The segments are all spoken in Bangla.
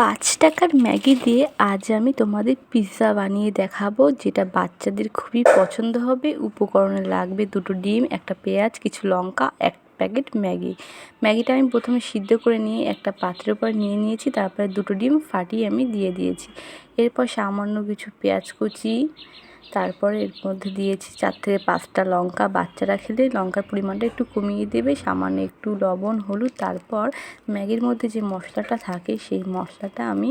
পাঁচ টাকার ম্যাগি দিয়ে আজ আমি তোমাদের পিৎজা বানিয়ে দেখাবো, যেটা বাচ্চাদের খুবই পছন্দ হবে। উপকরণে লাগবে দুটো ডিম, একটা পেঁয়াজ, কিছু লঙ্কা, এক প্যাকেট ম্যাগি। ম্যাগিটা আমি প্রথমে সিদ্ধ করে নিয়ে একটা পাত্রের উপর নিয়ে নিয়েছি, তারপরে দুটো ডিম ফাটিয়ে আমি দিয়ে দিয়েছি। এরপর সামান্য কিছু পেঁয়াজ কুচি, তারপরে এর মধ্যে দিয়েছি চার থেকে পাঁচটা লঙ্কা। বাচ্চারা খেলে লঙ্কার পরিমাণটা একটু কমিয়ে দেবে, সামান্য একটু লবণ, হলুদ, তারপর ম্যাগির মধ্যে যে মশলাটা থাকে সেই মশলাটা আমি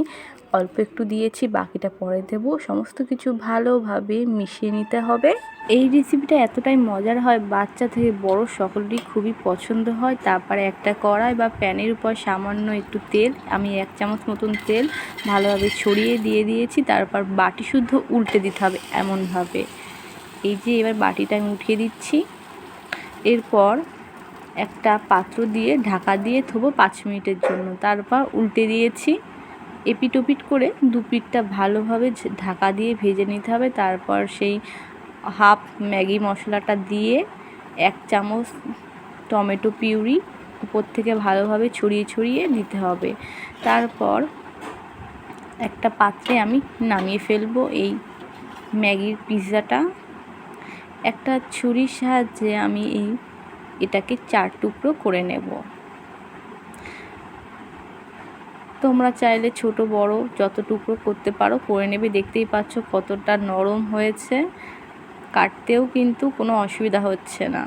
অল্প একটু দিয়েছি, বাকিটা পরে দেব। সমস্ত কিছু ভালোভাবে মিশিয়ে নিতে হবে। এই রেসিপিটা এতটাই মজার হয়, বাচ্চা থেকে বড় সকলেরই খুবই পছন্দ হয়। তারপরে একটা কড়াই বা প্যানের উপর সামান্য একটু তেল, আমি এক চামচ মতন তেল ভালোভাবে ছড়িয়ে দিয়ে দিয়ে দিয়েছি, তারপর বাটি শুদ্ধ উল্টে দিতে হবে এমনভাবে। এই যে এবার বাটিটা আমি উঠিয়ে দিচ্ছি। এরপর একটা পাত্র দিয়ে ঢাকা দিয়ে থবো পাঁচ মিনিটের জন্য। তারপর উল্টে দিয়েছি। এপিট ওপিট করে দু পিঠটা ভালোভাবে ঢাকা দিয়ে ভেজে নিতে হবে। তারপর সেই হাফ ম্যাগি মশলাটা দিয়ে এক চামচ টমেটো পিউরি উপর থেকে ভালোভাবে ছড়িয়ে ছড়িয়ে দিতে হবে। তারপর একটা পাত্রে আমি নামিয়ে ফেলব এই ম্যাগির পিৎজাটা। একটা ছুরির সাহায্যে আমি এই এটাকে চার টুকরো করে নেব। তোমরা চাইলে ছোট, বড় যত টুকরো করতে পারো করে নেবে। দেখতেই পাচ্ছ কতটা নরম হয়েছে। কাটতেও কিন্তু কোনো অসুবিধা হচ্ছে না।